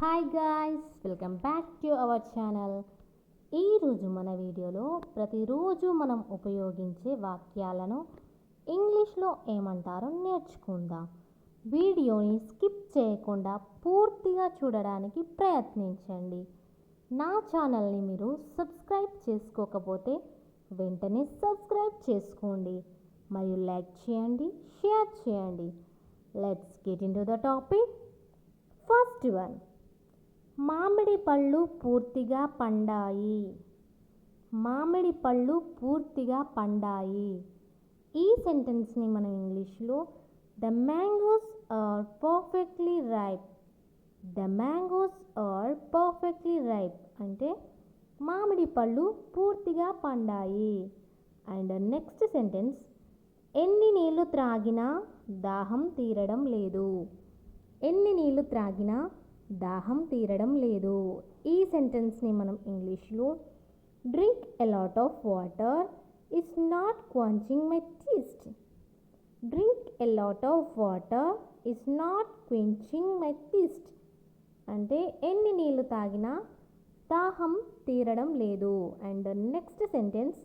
Hi guys welcome back to our channel ఈరోజు మన వీడియోలో ప్రతిరోజు మనం ఉపయోగించే వాక్యాలను ఇంగ్లీష్లో ఏమంటారో నేర్చుకుందాం. వీడియోని స్కిప్ చేయకుండా పూర్తిగా చూడడానికి ప్రయత్నించండి. నా ఛానల్ని మీరు సబ్స్క్రైబ్ చేసుకోకపోతే వెంటనే సబ్స్క్రైబ్ చేసుకోండి. మరియు లైక్ చేయండి షేర్ చేయండి. Let's get into the topic first one మామిడి పళ్ళు పూర్తిగా పండాయి. మామిడి పళ్ళు పూర్తిగా పండాయి. ఈ సెంటెన్స్ని మనం ఇంగ్లీష్లో the mangoes are perfectly ripe. The mangoes are perfectly ripe అంటే మామిడి పళ్ళు పూర్తిగా పండాయి. అండ్ నెక్స్ట్ సెంటెన్స్ ఎన్ని నీళ్ళు త్రాగినా దాహం తీరడం లేదు. ఎన్ని నీళ్ళు త్రాగినా దాహం తీరడం లేదు. ఈ సెంటెన్స్ని మనం ఇంగ్లీష్లో drink a lot of water is not quenching my thirst. Drink a lot of water is not quenching my thirst. అంటే ఎన్ని నీళ్ళు తాగినా దాహం తీరడం లేదు. అండ్ నెక్స్ట్ సెంటెన్స్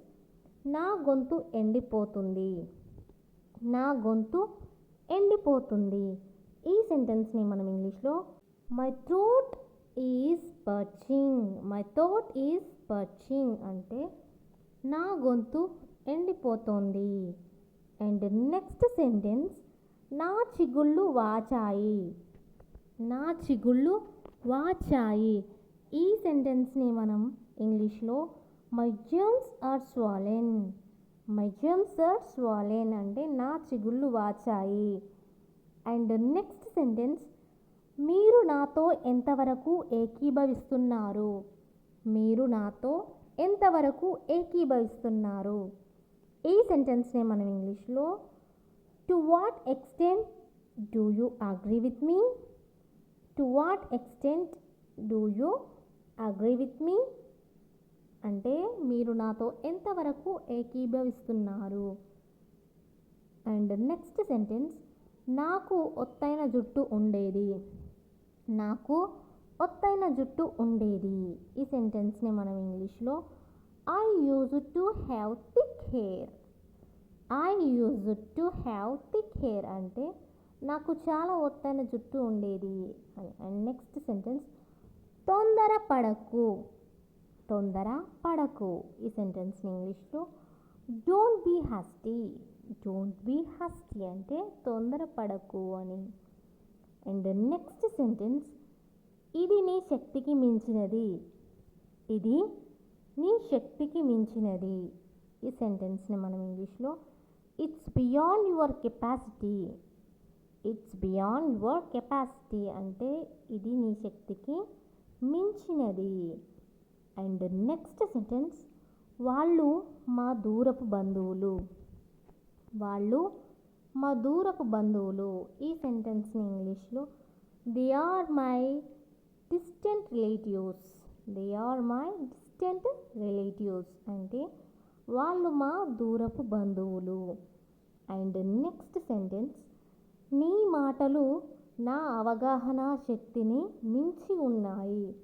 నా గొంతు ఎండిపోతుంది. నా గొంతు ఎండిపోతుంది. ఈ సెంటెన్స్ని మనం ఇంగ్లీష్లో my throat is parching my throat is parching అంటే నా గొంతు ఎండిపోతోంది. అండ్ నెక్స్ట్ సెంటెన్స్ నా చిగుళ్ళు వాచాయి. నా చిగుళ్ళు వాచాయి. ఈ సెంటెన్స్ని మనం ఇంగ్లీష్లో my germs are swollen my germs are swollen అంటే నా చిగుళ్ళు వాచాయి. అండ్ నెక్స్ట్ సెంటెన్స్ మీరు నాతో ఎంతవరకు ఏకీభవిస్తున్నారు? మీరు నాతో ఎంతవరకు ఏకీభవిస్తున్నారు? ఈ సెంటెన్స్నే మనం ఇంగ్లీష్లో to what extent do you agree with me? To what extent do you agree with me? అంటే మీరు నాతో ఎంతవరకు ఏకీభవిస్తున్నారు? అండ్ నెక్స్ట్ సెంటెన్స్ నాకు ఒత్తైన జుట్టు ఉండేది. నాకు ఒత్తైన జుట్టు ఉండేది. ఈ సెంటెన్స్ని మనం ఇంగ్లీష్లో I use to have thick hair I use to have thick hair అంటే నాకు చాలా ఒత్తైన జుట్టు ఉండేది అని. అండ్ నెక్స్ట్ సెంటెన్స్ తొందర పడకు. తొందర పడకు. ఈ సెంటెన్స్ని ఇంగ్లీష్లో don't be hasty don't be hasty అంటే తొందర పడకు అని. అండ్ నెక్స్ట్ సెంటెన్స్ ఇది నీ శక్తికి మించినది. ఇది నీ శక్తికి మించినది. ఈ సెంటెన్స్ని మనం ఇంగ్లీష్లో it's beyond your capacity it's beyond your capacity అంటే ఇది నీ శక్తికి మించినది. అండ్ నెక్స్ట్ సెంటెన్స్ వాళ్ళు మా దూరపు బంధువులు. వాళ్ళు మా దూరపు బంధువులు ఈ సెంటెన్స్ని ఇంగ్లీష్లో they are my distant relatives they are my distant relatives అంటే వాళ్ళు మా దూరపు బంధువులు. అండ్ నెక్స్ట్ సెంటెన్స్ నీ మాటలు నా అవగాహన శక్తిని మించి ఉన్నాయి.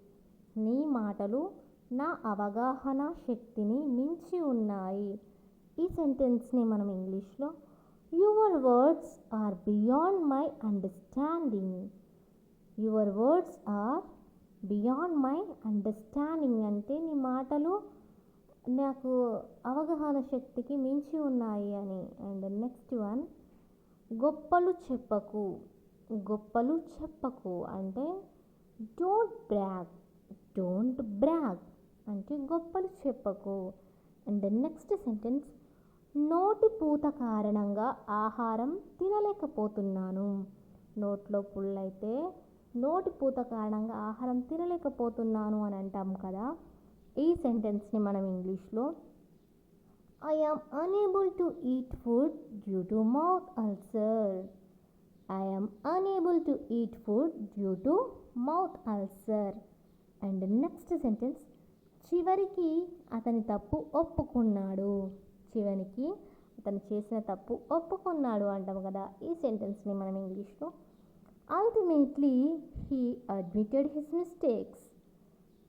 నీ మాటలు నా అవగాహన శక్తిని మించి ఉన్నాయి. ఈ సెంటెన్స్ని మనం ఇంగ్లీష్లో your words are beyond my understanding your words are beyond my understanding అంటే నీ మాటలు నాకు అవగాహన శక్తికి మించి ఉన్నాయి అని. అండ్ నెక్స్ట్ వన్ గొప్పలు చెప్పకు. గొప్పలు చెప్పకు. అంటే డోంట్ బ్రాగ్ డోంట్ బ్రాగ్ అంటే గొప్పలు చెప్పకు. అండ్ నెక్స్ట్ సెంటెన్స్ నోటి పూత కారణంగా ఆహారం తినలేకపోతున్నాను. నోట్లో పుళ్ళైతే నోటి పూత కారణంగా ఆహారం తినలేకపోతున్నాను అని అంటాం కదా. ఈ సెంటెన్స్ని మనం ఇంగ్లీష్లో I am unable to eat food due to mouth ulcer I am unable to eat food due to mouth ulcer and next sentence చివరికి అతని తప్పు ఒప్పుకున్నాడు. చివరికి అతను చేసిన తప్పు ఒప్పుకున్నాడు అంటాం కదా. ఈ సెంటెన్స్ని మనం ఇంగ్లీష్లో ultimately he admitted his mistakes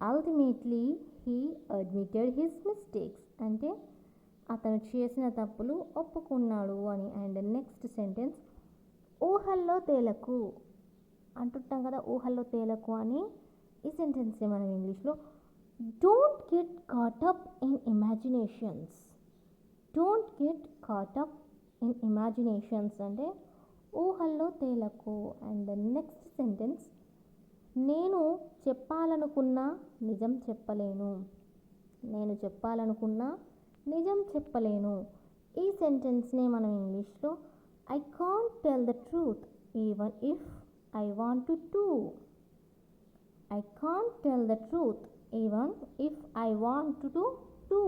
ultimately he admitted his mistakes అంటే అతను చేసిన తప్పులు ఒప్పుకున్నాడు అని. అండ్ నెక్స్ట్ సెంటెన్స్ ఊహల్లో తేలకు అంటుంటాం కదా ఊహల్లో తేలకు అని. ఈ సెంటెన్స్ని మనం ఇంగ్లీష్లో don't get caught up in imaginations don't get caught up in imaginations అంటే ఊహల్లో తేలకు. అండ్ నెక్స్ట్ సెంటెన్స్ నేను చెప్పాలనుకున్నా నిజం చెప్పలేను. నేను చెప్పాలనుకున్నా నిజం చెప్పలేను. ఈ సెంటెన్స్నే మనం ఇంగ్లీష్లో I can't tell the truth even if I want to too I can't tell the truth even if I want to too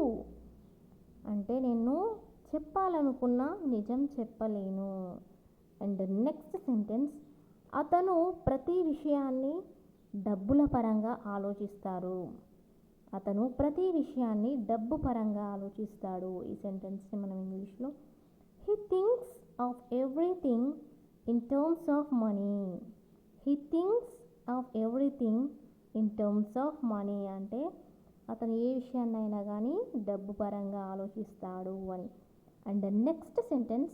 అంటే నేను చెప్పాలనుకున్న నిజం చెప్పలేను. అండ్ నెక్స్ట్ సెంటెన్స్ అతను ప్రతి విషయాన్ని డబ్బుల పరంగా ఆలోచిస్తారు అతను ప్రతి విషయాన్ని డబ్బు పరంగా ఆలోచిస్తాడు. ఈ సెంటెన్స్ని మనం ఇంగ్లీష్లో he thinks of everything in terms of money he thinks of everything in terms of money అంటే అతను ఏ విషయాన్నైనా కానీ డబ్బు పరంగా ఆలోచిస్తాడు అని. అండ్ నెక్స్ట్ సెంటెన్స్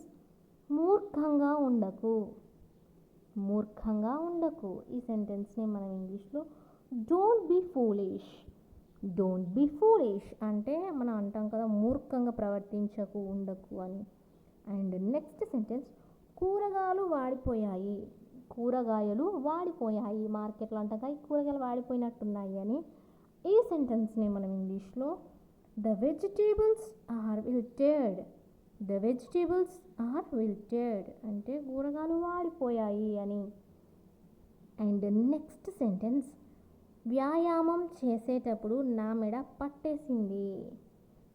మూర్ఖంగా ఉండకు. మూర్ఖంగా ఉండకు. ఈ సెంటెన్స్ని మనం ఇంగ్లీష్లో don't be foolish. Don't be foolish అంటే మనం అంటాం కదా మూర్ఖంగా ప్రవర్తించకు ఉండకు అని. అండ్ నెక్స్ట్ సెంటెన్స్ కూరగాయలు వాడిపోయాయి. కూరగాయలు వాడిపోయాయి. మార్కెట్లో అంటాం కదా కూరగాయలు వాడిపోయినట్టున్నాయి అని. ఈ సెంటెన్స్ని మనం ఇంగ్లీష్లో the vegetables are wilted the vegetables are wilted అంటే కూరగాయలు వాడిపోయాయి అని. అండ్ నెక్స్ట్ సెంటెన్స్ వ్యాయామం చేసేటప్పుడు నా మెడ పట్టేసింది.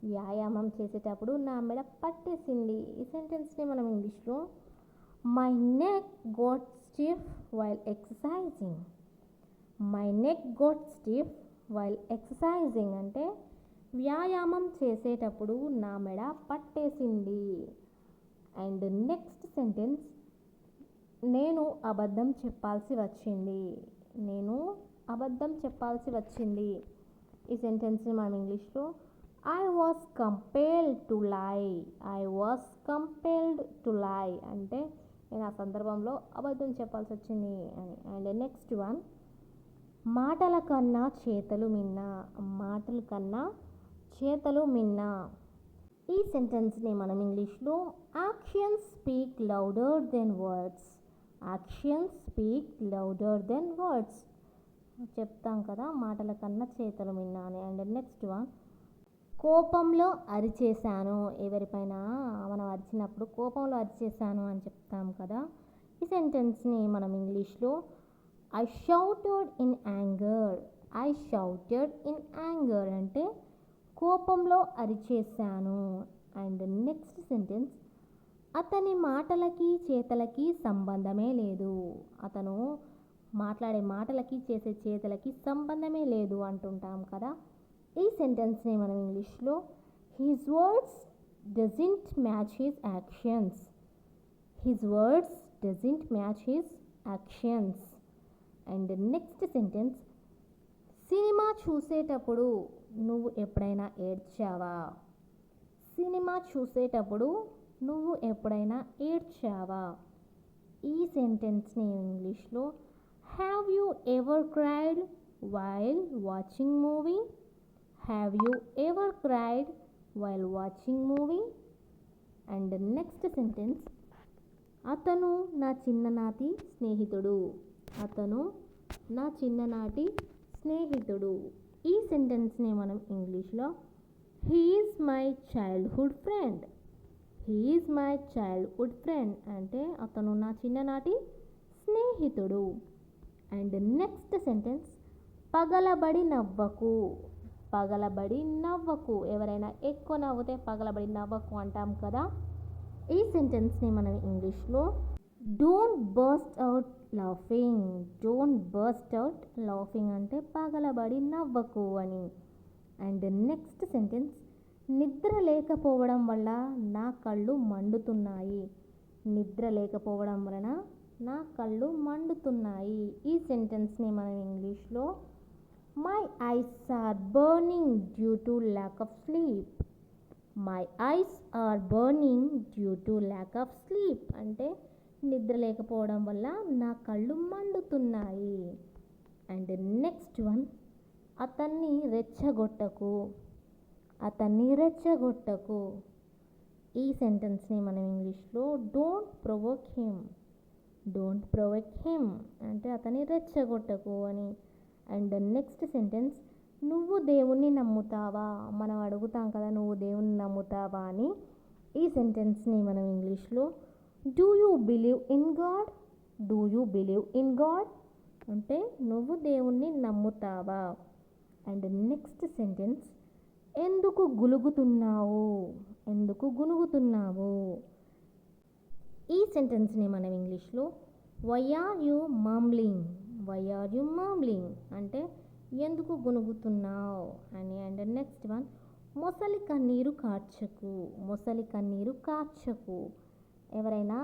వ్యాయామం చేసేటప్పుడు నా మెడ పట్టేసింది. ఈ సెంటెన్స్ని మనం ఇంగ్లీష్లో my neck got stiff while exercising my neck got stiff while exercising అంటే వ్యాయామం చేసేటప్పుడు నా మెడ పట్టేసింది. అండ్ నెక్స్ట్ సెంటెన్స్ నేను అబద్ధం చెప్పాల్సి వచ్చింది. నేను అబద్ధం చెప్పాల్సి వచ్చింది. ఈ సెంటెన్స్ని మనం ఇంగ్లీష్లో I was compelled to lie I was compelled to lie అంటే నేను ఆ సందర్భంలో అబద్ధం చెప్పాల్సి వచ్చింది అని. అండ్ నెక్స్ట్ వన్ మాటల కన్నా చేతలు మిన్న మాటల కన్నా చేతలు మిన్న. ఈ సెంటెన్స్ని మనం ఇంగ్లీష్లో actions speak louder than words. Actions speak louder than words. చెప్తాం కదా మాటల కన్నా చేతలు మిన్న అని. అండ్ నెక్స్ట్ వన్ కోపంలో అరిచేశాను. ఎవరిపైన మనం అరిచినప్పుడు కోపంలో అరిచేశాను అని చెప్తాం కదా. ఈ సెంటెన్స్ని మనం ఇంగ్లీష్లో I shouted in anger I shouted in anger అంటే కోపంలో అరిచేశాను. అండ్ నెక్స్ట్ సెంటెన్స్ అతని మాటలకి చేతలకి సంబంధమే లేదు. అతను మాట్లాడే మాటలకి చేసే చేతలకి సంబంధమే లేదు అంటుంటాం కదా. ఈ సెంటెన్స్ని మనం ఇంగ్లీష్లో his words doesn't match his actions his words doesn't match his actions and next sentence cinema చూసేటప్పుడు నువ్వు ఎప్పుడైనా ఏడ్చావా? సినిమా చూసేటప్పుడు నువ్వు ఎప్పుడైనా ఏడ్చావా? ఈ సెంటెన్స్ని ఇంగ్లీష్లో have you ever cried while watching movie have you ever cried while watching movie and next sentence అతను నా చిన్ననాటి స్నేహితుడు. అతను నా చిన్ననాటి స్నేహితుడు. ఈ సెంటెన్స్ని మనం ఇంగ్లీష్లో he's my childhood friend. He's my childhood friend అంటే అతను నా చిన్ననాటి స్నేహితుడు. అండ్ నెక్స్ట్ సెంటెన్స్ పగలబడి నవ్వకు. పగలబడి నవ్వకు. ఎవరైనా ఎక్కువ నవ్వుతే పగలబడి నవ్వకు అంటాం కదా. ఈ సెంటెన్స్ని మనం ఇంగ్లీష్లో don't burst out laughing don't burst out laughing అంటే పగలబడి నవ్వకు అని. అండ్ నెక్స్ట్ సెంటెన్స్ నిద్ర లేకపోవడం వల్ల నా కళ్ళు మండుతున్నాయి. నిద్ర లేకపోవడం వలన నా కళ్ళు మండుతున్నాయి. ఈ సెంటెన్స్ని మనం ఇంగ్లీష్లో my eyes are burning due to lack of sleep my eyes are burning due to lack of sleep అంటే నిద్ర లేకపోవడం వల్ల నా కళ్ళు మండుతున్నాయి. అండ్ నెక్స్ట్ వన్ అతన్ని రెచ్చగొట్టకు. అతన్ని రెచ్చగొట్టకు. ఈ సెంటెన్స్ని మనం ఇంగ్లీష్లో don't provoke him. Don't provoke him అంటే అతన్ని రెచ్చగొట్టకు అని. అండ్ నెక్స్ట్ సెంటెన్స్ నువ్వు దేవుణ్ణి నమ్ముతావా? మనం అడుగుతాం కదా నువ్వు దేవుణ్ణి నమ్ముతావా అని. ఈ సెంటెన్స్ని మనం ఇంగ్లీష్లో do you believe in God do you believe in God అంటే నువ్వు దేవుణ్ణి నమ్ముతావా? అండ్ నెక్స్ట్ సెంటెన్స్ ఎందుకు గులుగుతున్నావు? ఎందుకు గునుగుతున్నావు? ఈ సెంటెన్స్ని మనం ఇంగ్లీష్లో why are you mumbling why are you mumbling అంటే ఎందుకు గునుగుతున్నావు? అని అండ్ నెక్స్ట్ వన్ మొసలి కన్నీరు కార్చకు మొసలి కన్నీరు కార్చకు. ఎవరైనా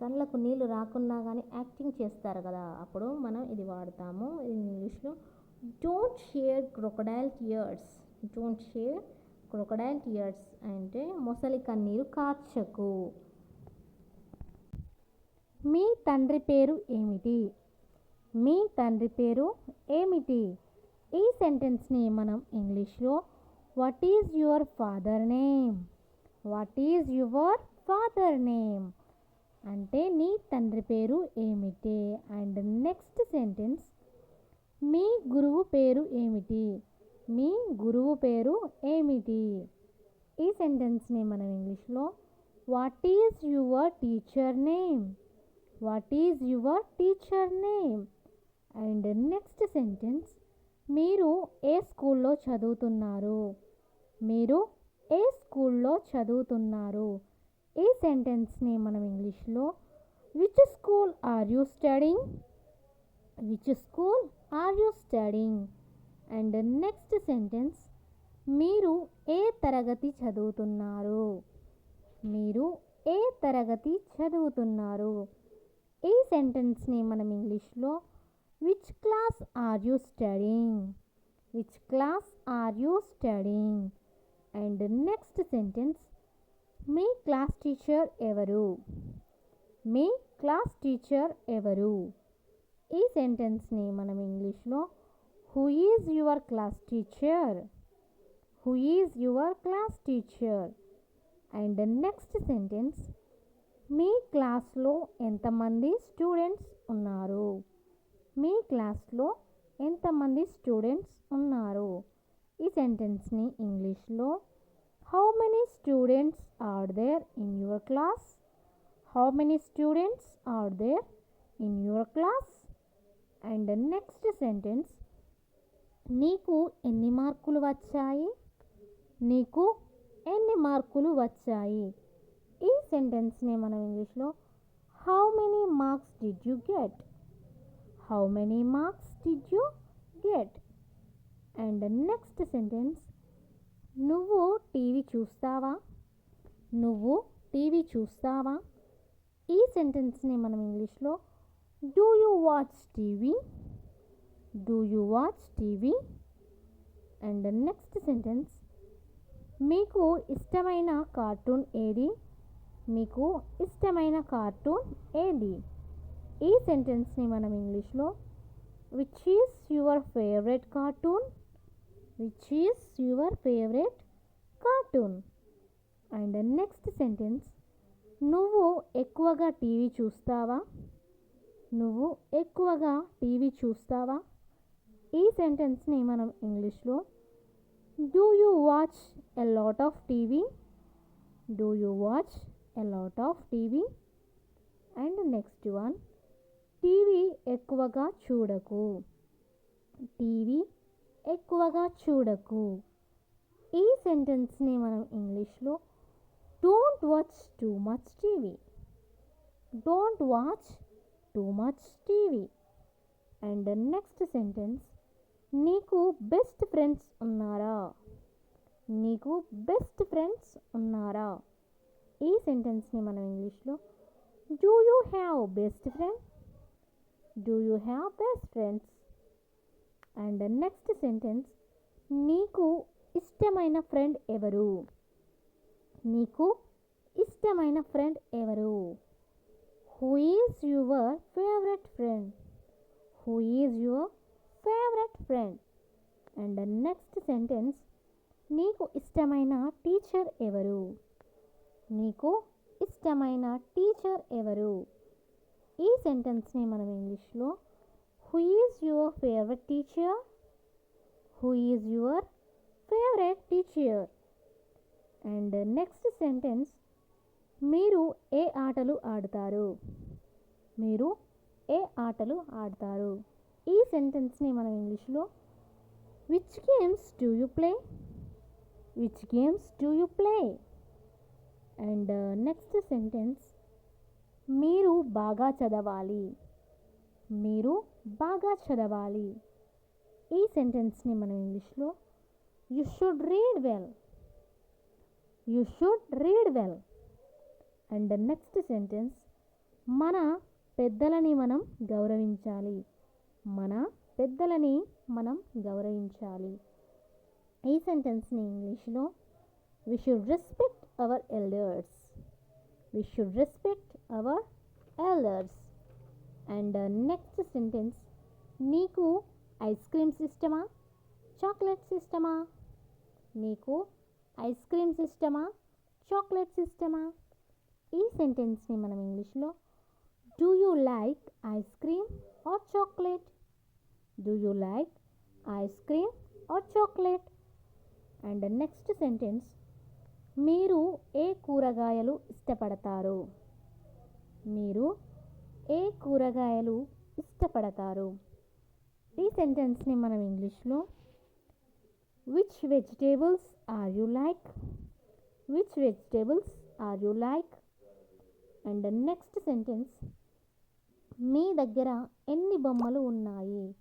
కళ్ళకు నీళ్ళు రాకున్నా కానీ యాక్టింగ్ చేస్తారు కదా అప్పుడు మనం ఇది వాడతాము. ఇంగ్లీష్లో don't shed crocodile tears don't shed crocodile tears అంటే మొసలి కన్నీరు కార్చకు. మీ తండ్రి పేరు ఏమిటి? మీ తండ్రి పేరు ఏమిటి? ఈ సెంటెన్స్ని మనం ఇంగ్లీష్లో what is your father name what is your father name. అంటే నీ తండ్రి పేరు ఏమిటి? అండ్ నెక్స్ట్ సెంటెన్స్ మీ గురువు పేరు ఏమిటి? మీ గురువు పేరు ఏమిటి? ఈ సెంటెన్స్ని మనం ఇంగ్లీష్లో what is your teacher name what is your teacher name and next sentence మీరు ఏ స్కూల్లో చదువుతున్నారు? మీరు ఏ స్కూల్లో చదువుతున్నారు? ఈ సెంటెన్స్ని మనం ఇంగ్లీష్లో which school are you studying which school are you studying and next sentence మీరు ఏ తరగతి చదువుతున్నారు? మీరు ఏ తరగతి చదువుతున్నారు? ఈ సెంటెన్స్ని మనం ఇంగ్లీష్లో which class are you studying which class are you studying and next sentence me class teacher ఎవరు? మీ క్లాస్ టీచర్ ఎవరు? ఈ సెంటెన్స్ని మనం ఇంగ్లీష్లో who is your class teacher? Who is your class teacher? And next sentence మీ క్లాస్లో ఎంతమంది students ఉన్నారు? మీ క్లాస్లో ఎంతమంది స్టూడెంట్స్ ఉన్నారు? ఈ సెంటెన్స్ని ఇంగ్లీష్లో how many students are there in your class how many students are there in your class and next sentence నీకు ఎన్ని మార్కులు వచ్చాయి? నీకు ఎన్ని మార్కులు వచ్చాయి? ఈ సెంటెన్స్ని మనం ఇంగ్లీష్లో how many marks did you get how many marks did you get and next sentence నువ్వు టీవీ చూస్తావా? నువ్వు టీవీ చూస్తావా? ఈ సెంటెన్స్ని మనం ఇంగ్లీష్లో do you watch TV? Do you watch TV? And next sentence మీకు ఇష్టమైన కార్టూన్ ఏది? మీకు ఇష్టమైన కార్టూన్ ఏది? ఈ సెంటెన్స్ని మనం ఇంగ్లీష్లో which is your favourite cartoon which is your favourite cartoon and next sentence నువ్వు ఎక్కువగా టీవీ చూస్తావా? నువ్వు ఎక్కువగా టీవీ చూస్తావా? ఈ సెంటెన్స్ని మనం ఇంగ్లీష్లో do you watch a lot of TV do you watch a lot of TV and next one TV ఎక్కువగా చూడకు. టీవీ ఎక్కువగా చూడకు. ఈ సెంటెన్స్ని మనం ఇంగ్లీష్లో don't watch too much TV. Don't watch too much TV. And next sentence నీకు best friends ఉన్నారా? నీకు బెస్ట్ ఫ్రెండ్స్ ఉన్నారా? ఈ సెంటెన్స్ని మనం ఇంగ్లీష్లో do you have best friend? Do you have best friends? And next sentence నీకు ఇష్టమైన ఫ్రెండ్ ఎవరు? నీకు ఇష్టమైన ఫ్రెండ్ ఎవరు? Who is your favourite friend who is your favourite friend and next sentence నీకు ఇష్టమైన టీచర్ ఎవరు? నీకు ఇష్టమైన టీచర్ ఎవరు? ఈ సెంటెన్స్ని మనం ఇంగ్లీష్లో who is your favourite teacher who is your favourite teacher and next sentence మీరు ఏ ఆటలు ఆడతారు? మీరు ఏ ఆటలు ఆడతారు? ఈ సెంటెన్స్ని మనం ఇంగ్లీష్లో which games do you play which games do you play and next sentence మీరు బాగా చదవాలి. మీరు బాగా చదవాలి. ఈ సెంటెన్స్ని మనం ఇంగ్లీష్లో you should read well you should read well and next sentence మన పెద్దలని మనం గౌరవించాలి. మన పెద్దలని మనం గౌరవించాలి. ఈ సెంటెన్స్ని ఇంగ్లీష్లో we should respect our elders we should respect our elders and next sentence నీకు ఐస్ క్రీమ్స్ ఇష్టమా చాక్లెట్స్ ఇష్టమా నీకు ఐస్ క్రీమ్స్ ఇష్టమా చాక్లెట్స్ ఇష్టమా ఈ సెంటెన్స్ని మనం ఇంగ్లీష్లో do you like ice cream or chocolate do you like ice cream or chocolate and next sentence మీరు ఏ కూరగాయలు ఇష్టపడతారు? మీరు ఏ కూరగాయలు ఇష్టపడతారు? ఈ సెంటెన్స్ని మనం ఇంగ్లీష్లో which vegetables are you like which vegetables are you like and next sentence మీ దగ్గర ఎన్ని బొమ్మలు ఉన్నాయి?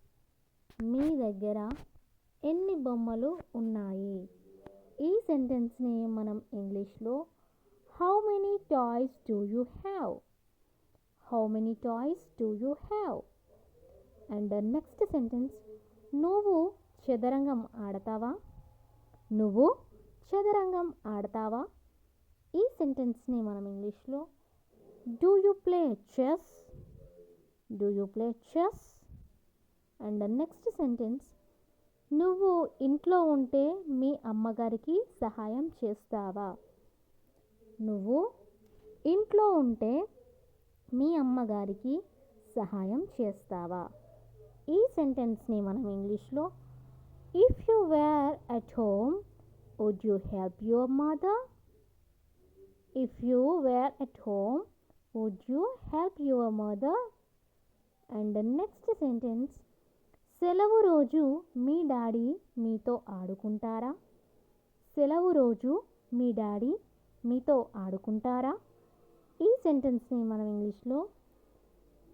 మీ దగ్గర ఎన్ని బొమ్మలు ఉన్నాయి? ఈ సెంటెన్స్ని మనం ఇంగ్లీష్లో how many toys do you have how many toys do you have and next sentence నువ్వు చదరంగం ఆడతావా? నువ్వు చదరంగం ఆడతావా? ఈ సెంటెన్స్ని మనం ఇంగ్లీష్లో do you play chess do you play chess and next sentence నువ్వు ఇంట్లో ఉంటే మీ అమ్మగారికి సహాయం చేస్తావా? నువ్వు ఇంట్లో ఉంటే మీ అమ్మగారికి సహాయం చేస్తావా? ఈ సెంటెన్స్ని మనం ఇంగ్లీష్లో if you were at home would you help your mother if you were at home would you help your mother and next sentence సెలవు రోజు మీ డాడీ మీతో ఆడుకుంటారా? సెలవు రోజు మీ డాడీ మీతో ఆడుకుంటారా? ఈ సెంటెన్స్ని మనం ఇంగ్లీష్లో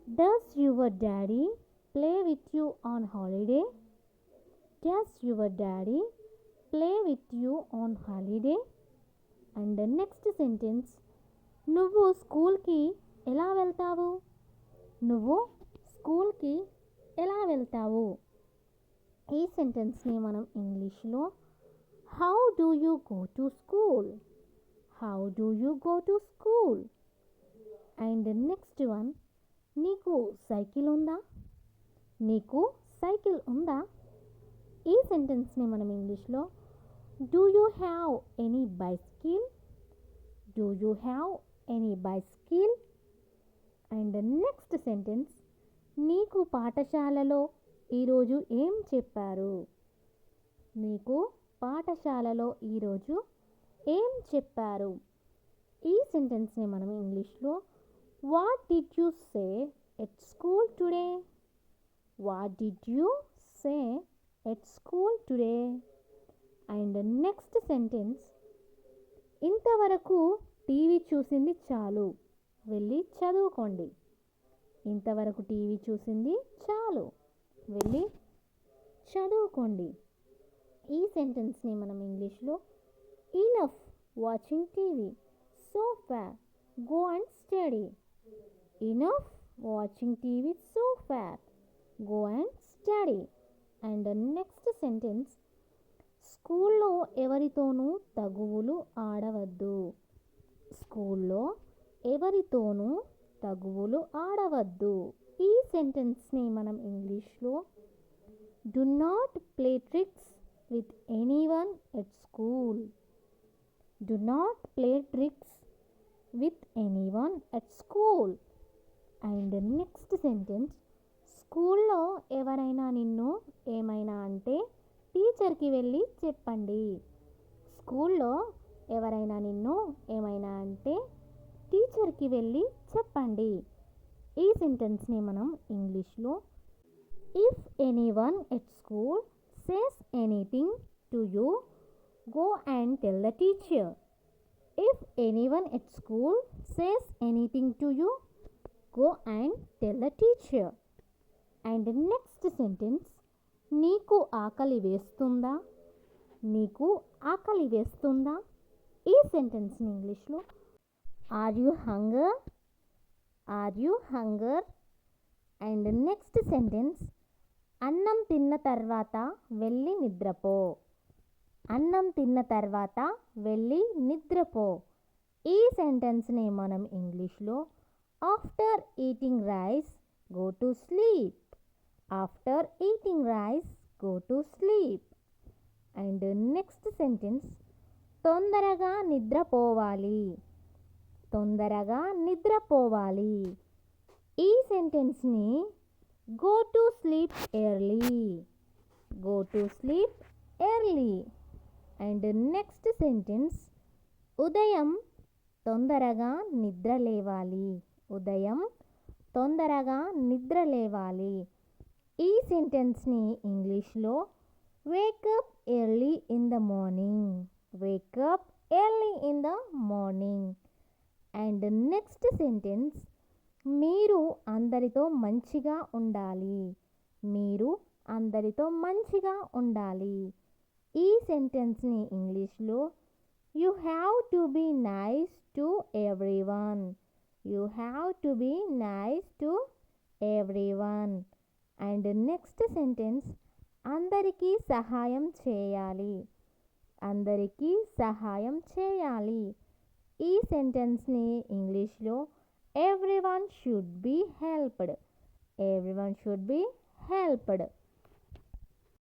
does your daddy play with you on holiday does your daddy play with you on holiday and next sentence నువ్వు స్కూల్కి ఎలా వెళ్తావు? నువ్వు స్కూల్కి ఎలా వెళ్తావు? ఈ సెంటెన్స్ని మనం ఇంగ్లీష్లో how do you go to school how do you go to school and next one నీకు సైకిల్ ఉందా? నీకు సైకిల్ ఉందా? ఈ సెంటెన్స్ని మనం ఇంగ్లీష్లో do you have any bicycle do you have any bicycle and next sentence నీకు పాఠశాలలో ఈరోజు ఏం చెప్పారు? నీకు పాఠశాలలో ఈరోజు ఏం చెప్పారు? ఈ సెంటెన్స్ని మనం ఇంగ్లీష్లో what did you say at school today what did you say at school today and next sentence ఇంతవరకు టీవీ చూసింది చాలు. వెళ్ళి చదువుకోండి. ఇంతవరకు టీవీ చూసింది చాలు. వెళ్ళి చదువుకోండి. ఈ సెంటెన్స్ని మనం ఇంగ్లీష్లో enough watching TV sofa go and study enough watching TV so fat go and study and next sentence స్కూల్లో ఎవరితోనూ తగువులు ఆడవద్దు స్కూల్లో ఎవరితోనూ తగువులు ఆడవద్దు ఈ సెంటెన్స్ని మనం ఇంగ్లీష్లో do not play tricks with anyone at school do not play tricks with anyone at school and next sentence స్కూల్లో ఎవరైనా నిన్ను ఏమైనా అంటే టీచర్కి వెళ్ళి చెప్పండి. స్కూల్లో ఎవరైనా నిన్ను ఏమైనా అంటే టీచర్కి వెళ్ళి చెప్పండి. ఈ సెంటెన్స్ని మనం ఇంగ్లీష్లో if anyone at school says anything to you go and tell the teacher if anyone at school says anything to you go and tell the teacher and next sentence నీకు ఆకలి వేస్తుందా? నీకు ఆకలి వేస్తుందా? ఈ సెంటెన్స్ని ఇంగ్లీష్లో are you hunger are you hunger and next sentence అన్నం తిన్న తర్వాత వెళ్ళి నిద్రపో. అన్నం తిన్న తర్వాత వెళ్ళి నిద్రపో. ఈ సెంటెన్స్ని మనం ఇంగ్లీష్లో after eating rice go to sleep after eating rice go to sleep and next sentence తొందరగా నిద్రపోవాలి. తొందరగా నిద్రపోవాలి. ఈ సెంటెన్స్ని go to sleep early go to sleep early and next sentence ఉదయం తొందరగా నిద్ర లేవాలి ఉదయం తొందరగా నిద్ర లేవాలి ఈ సెంటెన్స్ని ఇంగ్లీష్లో wake up early in the morning wake up early in the morning and next sentence మీరు అందరితో మంచిగా ఉండాలి. మీరు అందరితో మంచిగా ఉండాలి. ఈ సెంటెన్స్ని ఇంగ్లీష్లో you have to be nice to everyone you have to be nice to everyone and next sentence అందరికీ సహాయం చేయాలి. అందరికీ సహాయం చేయాలి. ఈ సెంటెన్స్ని ఇంగ్లీష్లో everyone should be helped everyone should be helped